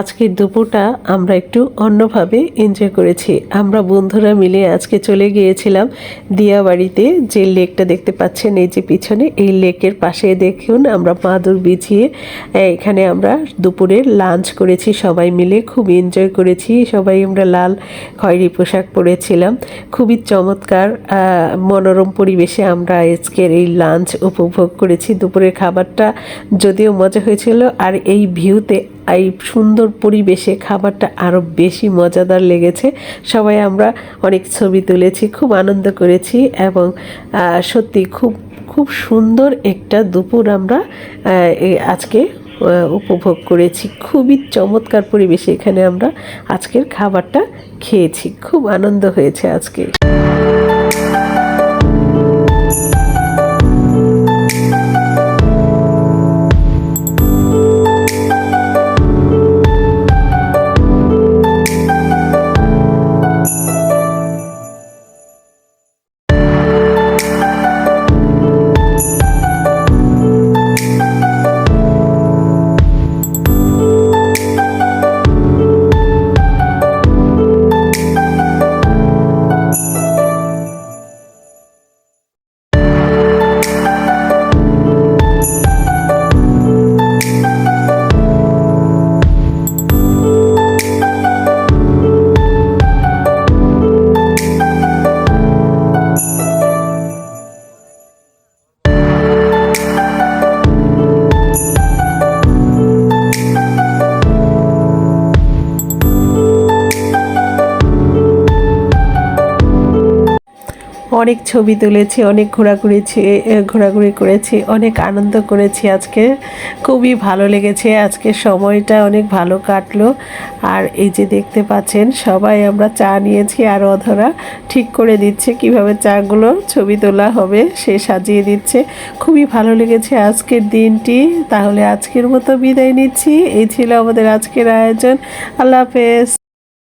আজকের দুপুরটা আমরা একটু অন্যভাবে এনজয় করেছি। আমরা বন্ধুরা মিলে আজকে চলে গিয়েছিলাম দিয়াবাড়িতে। যে লেকটা দেখতে পাচ্ছেন, এই যে পিছনে, এই লেকের পাশে দেখুন আমরা মাদুর বিছিয়ে এখানে আমরা দুপুরের লাঞ্চ করেছি। সবাই মিলে খুব এনজয় করেছি। সবাই আমরা লাল খয়েরি পোশাক পরেছিলাম। খুবই চমৎকার মনোরম পরিবেশে আমরা আজকের এই লাঞ্চ উপভোগ করেছি। দুপুরের খাবারটা যদিও মজা হয়েছিল, আর এই ভিউতে এই সুন্দর পরিবেশে খাবারটা আরও বেশি মজাদার লেগেছে। সবাই আমরা অনেক ছবি তুলেছি, খুব আনন্দ করেছি এবং সত্যি খুব খুব সুন্দর একটা দুপুর আমরা আজকে উপভোগ করেছি। খুবই চমৎকার পরিবেশে এখানে আমরা আজকের খাবারটা খেয়েছি। খুব আনন্দ হয়েছে আজকে। অনেক ছবি তুলেছি, অনেক ঘোরাঘুরিছি ঘোরাঘুরি করেছি, অনেক আনন্দ করেছি আজকে। খুবই ভালো লেগেছে, আজকে সময়টা অনেক ভালো কাটলো। আর এই যে দেখতে পাচ্ছেন, সবাই আমরা চা নিয়েছি আর অধরা ঠিক করে দিচ্ছে কীভাবে চাগুলো ছবি তোলা হবে, সে সাজিয়ে দিচ্ছে। খুবই ভালো লেগেছে আজকের দিনটি। তাহলে আজকের মতো বিদায় নিচ্ছি। এই ছিল আমাদের আজকের আয়োজন। আল্লাহ হাফেজ।